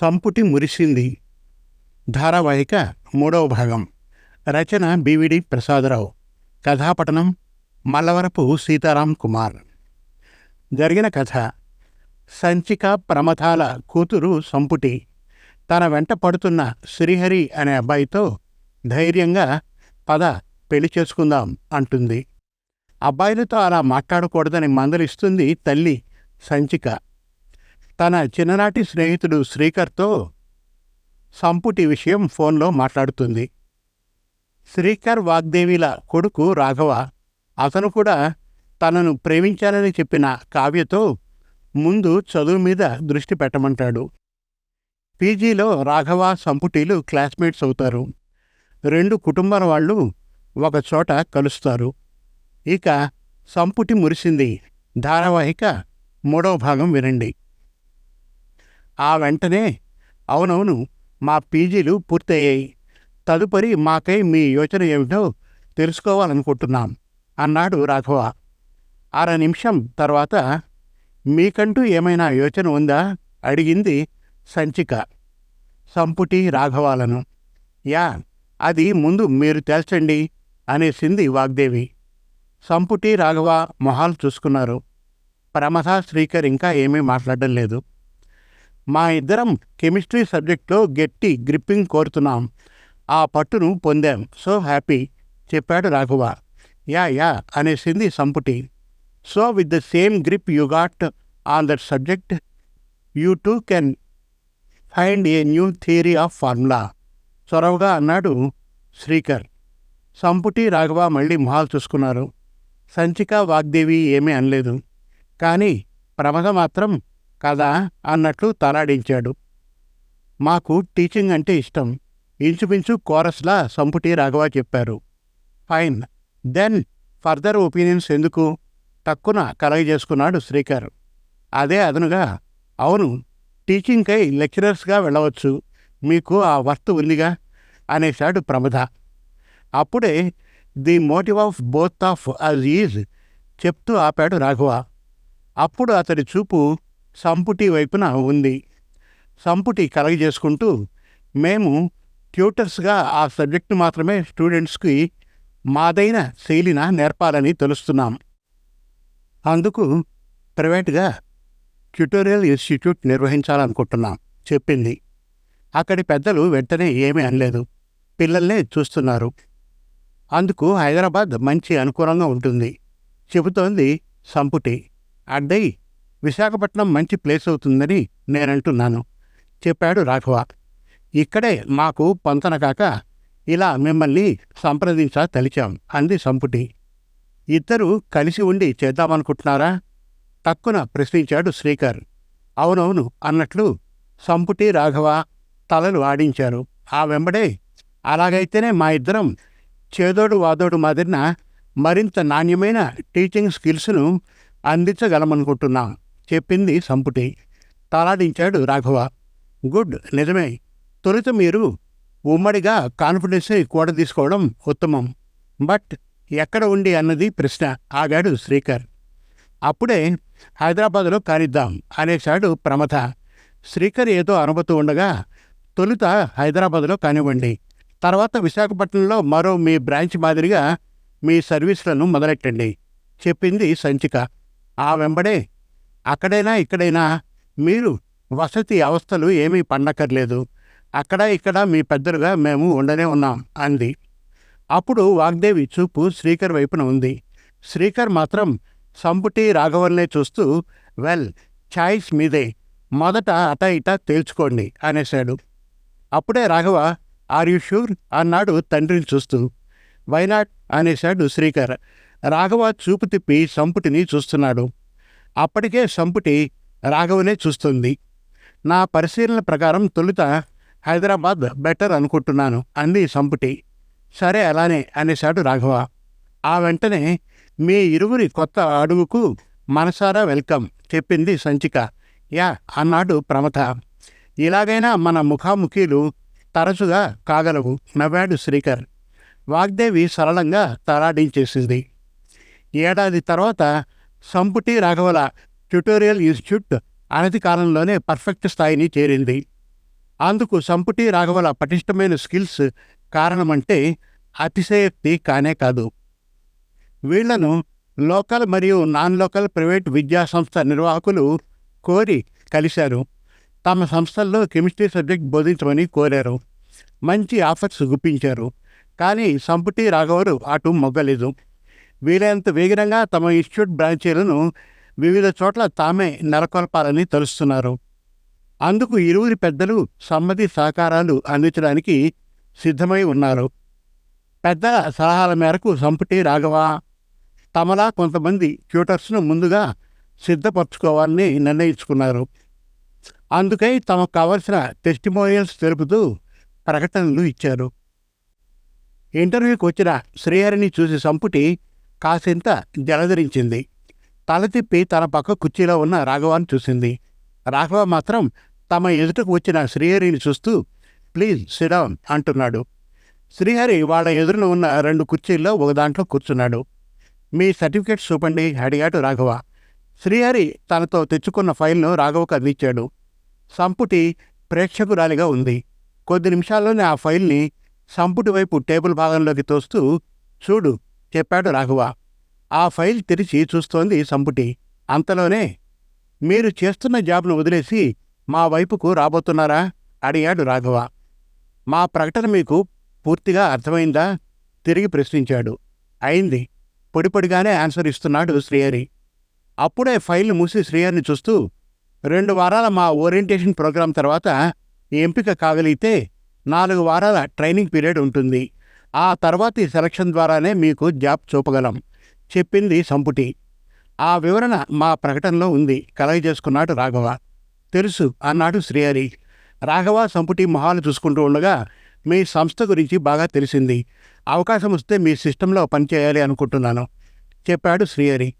సంపుటి మురిసింది. ధారావాహిక మూడవ భాగం. రచన బివిడి ప్రసాదరావు. కథాపటనం మల్లవరపు సీతారాం కుమార్. జరిగిన కథ. సంచిక ప్రమథాల కూతురు సంపుటి. తన వెంట పడుతున్న శ్రీహరి అనే అబ్బాయితో ధైర్యంగా పద పెళ్ళి చేసుకుందాం అంటుంది. అబ్బాయిలతో అలా మాట్లాడకూడదని మందలిస్తుంది తల్లి సంచిక. తన చిన్ననాటి స్నేహితుడు శ్రీకర్తో సంపుటి విషయం ఫోన్లో మాట్లాడుతుంది. శ్రీకర్ వాగ్దేవిల కొడుకు రాఘవ అతను కూడా తనను ప్రేమించాలని చెప్పిన కావ్యతో ముందు చదువు మీద దృష్టి పెట్టమంటాడు. పీజీలో రాఘవ సంపుటీలు క్లాస్మేట్స్ అవుతారు. రెండు కుటుంబాల వాళ్ళు ఒకచోట కలుస్తారు. ఇక సంపుటి మురిసింది. ధారావాహిక మూడవ భాగం వినండి. ఆ వెంటనే అవునవును మా పీజీలు పూర్తయ్యాయి. తదుపరి మాకై మీ యోచన ఏమిటో తెలుసుకోవాలనుకుంటున్నాం అన్నాడు రాఘవ. అర నిమిషం తర్వాత మీకంటూ ఏమైనా యోచన ఉందా? అడిగింది సంచిక. సంపుటి రాఘవాలను యా అది ముందు మీరు తేల్చండి అనేసింది వాగ్దేవి. సంపుటి రాఘవ మొహాలు చూసుకున్నారు. ప్రమథ శ్రీకర్ ఇంకా ఏమీ మాట్లాడడం లేదు. మా ఇద్దరం కెమిస్ట్రీ సబ్జెక్ట్లో గట్టి గ్రిప్పింగ్ కోరుతున్నాం. ఆ పట్టును పొందాం. సో హ్యాపీ చెప్పాడు రాఘవ. యా యా అనేసింది Samputi. So with the same grip you got on that subject you too can find a new theory of formula చొరవగా అన్నాడు శ్రీకర్. సంపుటి రాఘవ మళ్ళీ మొహాలు చూసుకున్నారు. సంచిక వాగ్దేవి ఏమీ అనలేదు. కానీ ప్రమద మాత్రం కదా అన్నట్లు తలాడించాడు. మాకు టీచింగ్ అంటే ఇష్టం. ఇంచుమించు కోరస్లా సంపుటి రాఘవ చెప్పారు. ఫైన్. దెన్ ఫర్దర్ ఒపీనియన్స్ ఎందుకు? తక్కున కలగజేసుకున్నాడు శ్రీకర్. అదే అదనుగా అవును టీచింగ్కై లెక్చరర్స్గా వెళ్ళవచ్చు. మీకు ఆ వర్త్ ఉందిగా? అనేశాడు ప్రమద. అప్పుడే the motive of both of us is చెప్తూ ఆపాడు రాఘవ. అప్పుడు అతడి చూపు సంపుటి వైపున ఉంది. సంపుటి కలగజేసుకుంటూ మేము ట్యూటర్స్గా ఆ సబ్జెక్టు మాత్రమే స్టూడెంట్స్కి మాదైన శైలిన నేర్పాలని తెలుస్తున్నాం. అందుకు ప్రైవేట్గా ట్యూటోరియల్ ఇన్స్టిట్యూట్ నిర్వహించాలనుకుంటున్నాం చెప్పింది. అక్కడి పెద్దలు వెంటనే ఏమీ అనలేదు. పిల్లల్నే చూస్తున్నారు. అందుకు హైదరాబాద్ మంచి అనుకూలంగా ఉంటుంది చెబుతోంది సంపుటి. అడ్డై విశాఖపట్నం మంచి ప్లేస్ అవుతుందని నేనంటున్నాను. చెప్పాడు రాఘవ. ఇక్కడే మాకు పొంతన కాక ఇలా మిమ్మల్ని సంప్రదించా తలిచాం అంది సంపుటి. ఇద్దరూ కలిసి ఉండి చేద్దామనుకుంటున్నారా? తక్కున ప్రశ్నించాడు శ్రీకర్. అవునవును అన్నట్లు సంపుటి రాఘవ తలలు ఆడించారు. ఆ వెంబడే అలాగైతేనే మా ఇద్దరం చేదోడు వాదోడు మాదిరిన మరింత నాణ్యమైన టీచింగ్ స్కిల్స్ను అందించగలమనుకుంటున్నాం. చెప్పింది సంపుటి. తలాడించాడు రాఘవ. గుడ్ నిజమే. తొలుత మీరు ఉమ్మడిగా కాన్ఫిడెన్స్ కూడ తీసుకోవడం ఉత్తమం. బట్ ఎక్కడ ఉండి అన్నది ప్రశ్న ఆగాడు శ్రీకర్. అప్పుడే హైదరాబాదులో కానిద్దాం అనేశాడు ప్రమథ. శ్రీకర్ ఏదో అనుమతి ఉండగా తొలుత హైదరాబాదులో కానివ్వండి. తర్వాత విశాఖపట్నంలో మరో మీ బ్రాంచ్ మాదిరిగా మీ సర్వీసులను మొదలెట్టండి చెప్పింది సంచిక. ఆ వెంబడే అక్కడైనా ఇక్కడైనా మీరు వసతి అవస్థలు ఏమీ పండక్కర్లేదు. అక్కడ ఇక్కడ మీ పెద్దలుగా మేము ఉండనే ఉన్నాం అంది. అప్పుడు వాగ్దేవి చూపు శ్రీకర్ వైపున ఉంది. శ్రీకర్ మాత్రం సంపుటి రాఘవన్నే చూస్తూ వెల్ ఛాయిస్ మీదే. మొదట అట ఇట తేల్చుకోండి అనేశాడు. అప్పుడే రాఘవ ఆర్ యు షూర్ అన్నాడు తండ్రిని చూస్తూ. వైనాట్ అనేశాడు శ్రీకర్. రాఘవ చూపు తిప్పి సంపుటిని చూస్తున్నాడు. అప్పటికే సంపుటి రాఘవనే చూస్తుంది. నా పరిశీలన ప్రకారం తొలుత హైదరాబాద్ బెటర్ అనుకుంటున్నాను అంది సంపుటి. సరే అలానే అనేశాడు రాఘవ. ఆ వెంటనే మీ ఇరువురి కొత్త అడుగుకు మనసారా వెల్కమ్ చెప్పింది సంచిక. యా అన్నాడు ప్రమథ. ఇలాగైనా మన ముఖాముఖీలు తరచుగా కాగలవు నవ్వాడు శ్రీకర్. వాగ్దేవి సరళంగా తలాడించేసింది. ఏడాది తర్వాత సంపుటి రాఘవల ట్యుటోరియల్ ఇన్స్టిట్యూట్ అనతి కాలంలోనే పర్ఫెక్ట్ స్థాయిని చేరింది. అందుకు సంపుటి రాఘవల పటిష్టమైన స్కిల్స్ కారణమంటే అతిశయోక్తి కానే కాదు. వీళ్ళను లోకల్ మరియు నాన్ లోకల్ ప్రైవేట్ విద్యా సంస్థ నిర్వాహకులు కోరి కలిశారు. తమ సంస్థల్లో కెమిస్ట్రీ సబ్జెక్ట్ బోధించమని కోరారు. మంచి ఆఫర్స్ గుప్పించారు. కానీ సంపుటి రాఘవరు అటు మొగ్గలేదు. వీలైనంత వేగంగా తమ ఇన్స్టిట్యూట్ బ్రాంచీలను వివిధ చోట్ల తామే నెలకొల్పాలని తలుస్తున్నారు. అందుకు ఇరువురి పెద్దలు సమ్మతి సహకారాలు అందించడానికి సిద్ధమై ఉన్నారు. పెద్దల సలహాల మేరకు సంపుటి రాఘవ తమలా కొంతమంది ట్యూటర్స్ను ముందుగా సిద్ధపరచుకోవాలని నిర్ణయించుకున్నారు. అందుకై తమకు కావలసిన టెస్టిమోనియల్స్ తెలుపుతూ ప్రకటనలు ఇచ్చారు. ఇంటర్వ్యూకి వచ్చిన శ్రీహరిని చూసి సంపుటి కాసింత జలధరించింది. తల తిప్పి తన పక్క కుర్చీలో ఉన్న రాఘవాన్ని చూసింది. రాఘవ మాత్రం తమ ఎదుటకు వచ్చిన శ్రీహరిని చూస్తూ ప్లీజ్ సిడౌన్ అంటున్నాడు. శ్రీహరి వాళ్ళ ఎదురున ఉన్న రెండు కుర్చీల్లో ఒక దాంట్లో కూర్చున్నాడు. మీ సర్టిఫికేట్ చూపండి అడిగాడు రాఘవ. శ్రీహరి తనతో తెచ్చుకున్న ఫైల్ను రాఘవకు అందించాడు. సంపుటి ప్రేక్షకురాలిగా ఉంది. కొద్ది నిమిషాల్లోనే ఆ ఫైల్ని సంపుటి వైపు టేబుల్ భాగంలోకి తోస్తూ చూడు చెప్పాడు రాఘవ. ఆ ఫైల్ తెరిచి చూస్తోంది సంపుటి. అంతలోనే మీరు చేస్తున్న జాబ్ను వదిలేసి మా వైపుకు రాబోతున్నారా? అడిగాడు రాఘవ. మా ప్రకటన మీకు పూర్తిగా అర్థమైందా? తిరిగి ప్రశ్నించాడు. అయింది. పొడిపొడిగానే ఆన్సర్ ఇస్తున్నాడు శ్రీహరి అప్పుడే ఫైల్ను మూసి శ్రీహరిని చూస్తూ రెండు వారాల మా ఓరియంటేషన్ ప్రోగ్రాం తర్వాత ఎంపిక కాగలిగితే నాలుగు వారాల ట్రైనింగ్ పీరియడ్ ఉంటుంది. ఆ తర్వాతి సెలక్షన్ ద్వారానే మీకు జాబ్ చూపగలం. చెప్పింది సంపుటి. ఆ వివరణ మా ప్రకటనలో ఉంది. కలగ చేసుకున్నాడు రాఘవ. తెలుసు అన్నాడు శ్రీహరి. రాఘవ సంపుటి మొహాలు చూసుకుంటూ ఉండగా మీ సంస్థ గురించి బాగా తెలిసింది. అవకాశం వస్తే మీ సిస్టంలో పనిచేయాలి అనుకుంటున్నాను చెప్పాడు Srihari.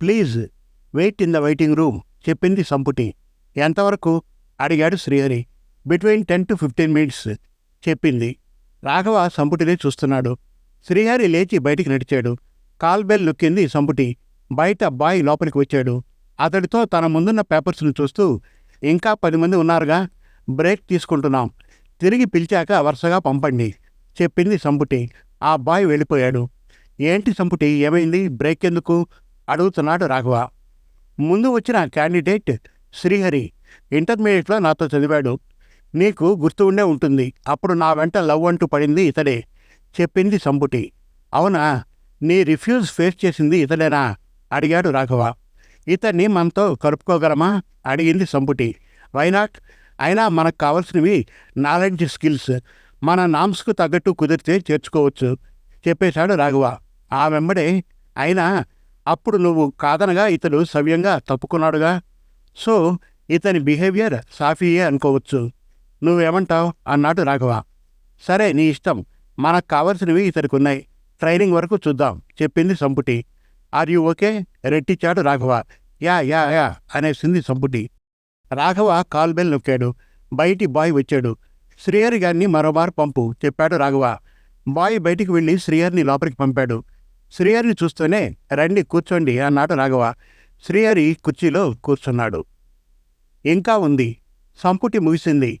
Please wait in the waiting room చెప్పింది సంపుటి. ఎంతవరకు? అడిగాడు Srihari. Between ten to fifteen minutes చెప్పింది. రాఘవ సంపుటినే చూస్తున్నాడు. శ్రీహరి లేచి బయటికి నడిచాడు. కాల్బెల్ నొక్కింది సంపుటి. బయట బాయ్ లోపలికి వచ్చాడు. అతడితో తన ముందున్న పేపర్స్ను చూస్తూ ఇంకా పది మంది ఉన్నారుగా బ్రేక్ తీసుకుంటున్నాం. తిరిగి పిలిచాక వరుసగా పంపండి చెప్పింది సంపుటి. ఆ బాయ్ వెళ్ళిపోయాడు. ఏంటి సంపుటి ఏమైంది? బ్రేక్ ఎందుకు? అడుగుతున్నాడు రాఘవ. ముందు వచ్చిన క్యాండిడేట్ శ్రీహరి. ఇంటర్మీడియట్లో నాతో చదివాడు. నీకు గుర్తు ఉండే ఉంటుంది. అప్పుడు నా వెంట లవ్ అంటూ పడింది ఇతడే. చెప్పింది సంపుటి. అవునా? నీ రిఫ్యూజ్ ఫేస్ చేసింది ఇతడేనా? అడిగాడు రాఘవ. ఇతన్ని మనతో కలుపుకోగలమా? అడిగింది సంపుటి. వైనాట్ అయినా మనకు కావాల్సినవి నాలెడ్జ్ స్కిల్స్ మన నామ్స్కు తగ్గట్టు కుదిరితే చేర్చుకోవచ్చు. చెప్పేశాడు రాఘవ. ఆ వెంబడే అయినా అప్పుడు నువ్వు కాదనగా ఇతడు సవ్యంగా తప్పుకున్నాడుగా? సో ఇతని బిహేవియర్ సాఫీయే అనుకోవచ్చు. నువ్వేమంటావు? అన్నాడు రాఘవ. సరే నీ ఇష్టం. మనకు కావలసినవి ఇతనికి ఉన్నాయి ట్రైనింగ్ వరకు చూద్దాం చెప్పింది సంపుటి. Are you okay? రెట్టిచ్చాడు Raghava. Yeah yeah yeah అనేసింది సంపుటి. రాఘవ కాల్ బెల్ నొక్కాడు. బయటి బాయ్ వచ్చాడు. శ్రీహరి గారిని మరోమారు పంపు చెప్పాడు రాఘవ. బాయ్ బయటికి వెళ్ళి శ్రీయర్ని లోపలికి పంపాడు. శ్రీహరిని చూస్తూనే రండి కూర్చోండి అన్నాడు రాఘవ. శ్రీయరి కుర్చీలో కూర్చున్నాడు. ఇంకా ఉంది. సంపుటి ముగిసింది.